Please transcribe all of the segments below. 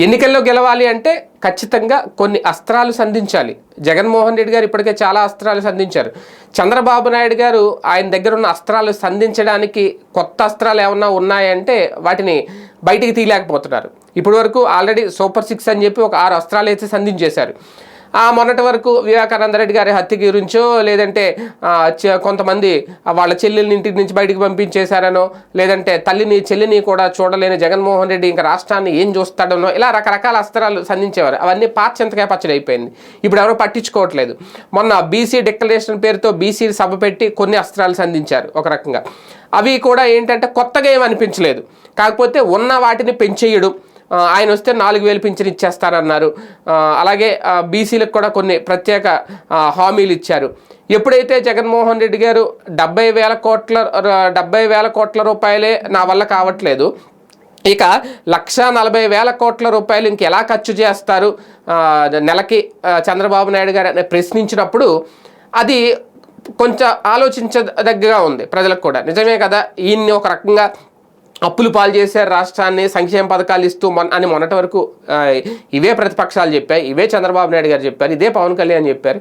ఎన్నికల్లో గెలవాలి అంటే ఖచ్చితంగా కొన్ని అస్త్రాలు సంధించాలి. జగన్మోహన్ రెడ్డి గారు ఇప్పటికే చాలా అస్త్రాలు సంధించారు. చంద్రబాబు నాయుడు గారు ఆయన దగ్గర ఉన్న అస్త్రాలు సంధించడానికి కొత్త అస్త్రాలు ఏమన్నా ఉన్నాయంటే వాటిని బయటికి తీయలేకపోతున్నారు. ఇప్పటి వరకు ఆల్రెడీ సూపర్ సిక్స్ అని చెప్పి ఒక ఆరు అస్త్రాలు అయితే సంధించేశారు. మొన్నటి వరకు వివేకానంద రెడ్డి గారి హత్య గురించో లేదంటే కొంతమంది వాళ్ళ చెల్లెల్ని ఇంటి నుంచి బయటికి పంపించేశారనో లేదంటే తల్లిని చెల్లిని కూడా చూడలేని జగన్మోహన్ రెడ్డి ఇంకా రాష్ట్రాన్ని ఏం చూస్తాడనో ఇలా రకరకాల అస్త్రాలు సంధించేవారు. అవన్నీ పార్చంతగా పచ్చడి అయిపోయింది. ఇప్పుడు ఎవరో పట్టించుకోవట్లేదు. మొన్న బీసీ డిక్లరేషన్ పేరుతో బీసీ సభ పెట్టి కొన్ని అస్త్రాలు సంధించారు ఒక రకంగా. అవి కూడా ఏంటంటే కొత్తగా ఏమనిపించలేదు కాకపోతే ఉన్న వాటిని పెంచేయడం. ఆయన వస్తే నాలుగు వేలు పింఛన్ ఇచ్చేస్తారన్నారు. అలాగే బీసీలకు కూడా కొన్ని ప్రత్యేక హామీలు ఇచ్చారు. ఎప్పుడైతే జగన్మోహన్ రెడ్డి గారు డెబ్బై వేల కోట్ల డెబ్బై వేల కోట్ల రూపాయలే నా వల్ల కావట్లేదు ఇక లక్ష నలభై వేల కోట్ల రూపాయలు ఇంకెలా ఖర్చు చేస్తారు? నెలకి చంద్రబాబు నాయుడు గారు అని ప్రశ్నించినప్పుడు అది కొంచెం ఆలోచించదగ్గగా ఉంది ప్రజలకు కూడా. నిజమే కదా ఈయన్ని ఒక రకంగా అప్పులు పాలు చేశారు రాష్ట్రాన్ని సంక్షేమ పథకాలు ఇస్తూ మొన్న అని మొన్నటి వరకు ఇవే ప్రతిపక్షాలు చెప్పాయి ఇవే చంద్రబాబు నాయుడు గారు చెప్పారు ఇదే పవన్ కళ్యాణ్ చెప్పారు.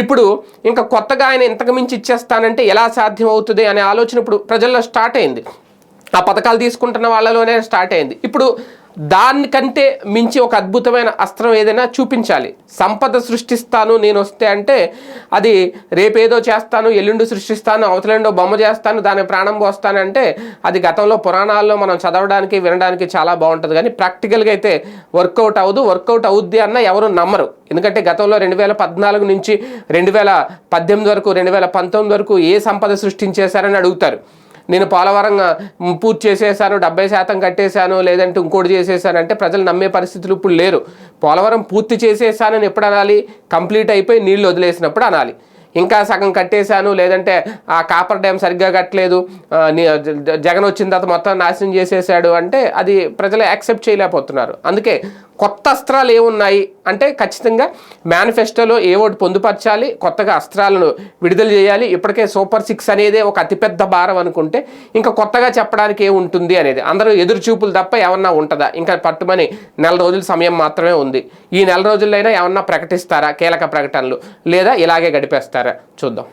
ఇప్పుడు ఇంకా కొత్తగా ఆయన ఇంతకు మించి ఇచ్చేస్తానంటే ఎలా సాధ్యం అవుతుంది అనే ఆలోచన ఇప్పుడు ప్రజల్లో స్టార్ట్ అయింది. ఆ పథకాలు తీసుకుంటున్న వాళ్ళలోనే స్టార్ట్ అయింది. ఇప్పుడు దానికంటే మించి ఒక అద్భుతమైన అస్త్రం ఏదైనా చూపించాలి. సంపద సృష్టిస్తాను నేను వస్తే అంటే అది రేపేదో చేస్తాను ఎల్లుండి సృష్టిస్తాను అవతలండో బొమ్మ చేస్తాను దాని ప్రాణం పోస్తానంటే అది గతంలో పురాణాల్లో మనం చదవడానికి వినడానికి చాలా బాగుంటుంది. కానీ ప్రాక్టికల్గా అయితే వర్కౌట్ అవ్వదు. వర్కౌట్ అవుద్ది అన్న ఎవరు నమ్మరు. ఎందుకంటే గతంలో రెండు వేల పద్నాలుగు నుంచి రెండు వేల పద్దెనిమిది వరకు రెండు వేల పంతొమ్మిది వరకు ఏ సంపద సృష్టించేశారని అడుగుతారు. నేను పోలవరం పూర్తి చేసేసాను డెబ్బై శాతం కట్టేశాను లేదంటే ఇంకోటి చేసేసాను అంటే ప్రజలు నమ్మే పరిస్థితులు ఇప్పుడు లేరు. పోలవరం పూర్తి చేసేసానని ఎప్పుడు అనాలి? కంప్లీట్ అయిపోయి నీళ్ళు వదిలేసినప్పుడు అనాలి. ఇంకా సగం కట్టేశాను లేదంటే ఆ కాపర్ డ్యామ్ సరిగ్గా కట్టలేదు జ- జగన్ వచ్చిన తర్వాత మొత్తం నాశనం చేసేసాడు అంటే అది ప్రజలు యాక్సెప్ట్ చేయలేకపోతున్నారు. అందుకే కొత్త అస్త్రాలు ఏమున్నాయి? అంటే ఖచ్చితంగా మేనిఫెస్టోలో ఏ ఒకటి పొందుపరచాలి? కొత్తగా అస్త్రాలను విడుదల చేయాలి? ఇప్పటికే సూపర్ సిక్స్ అనేదే ఒక అతిపెద్ద భారం అనుకుంటే ఇంకా కొత్తగా చెప్పడానికి ఏముంటుంది అనేది. అందరూ ఎదురు చూపులు తప్ప ఏమన్నా ఉంటుందా? ఇంకా పట్టుమని నెల రోజుల సమయం మాత్రమే ఉంది. ఈ నెల రోజులైనా ఏమన్నా ప్రకటిస్తారా? కీలక ప్రకటనలు లేదా ఇలాగే గడిపేస్తారా? చూద్దాం.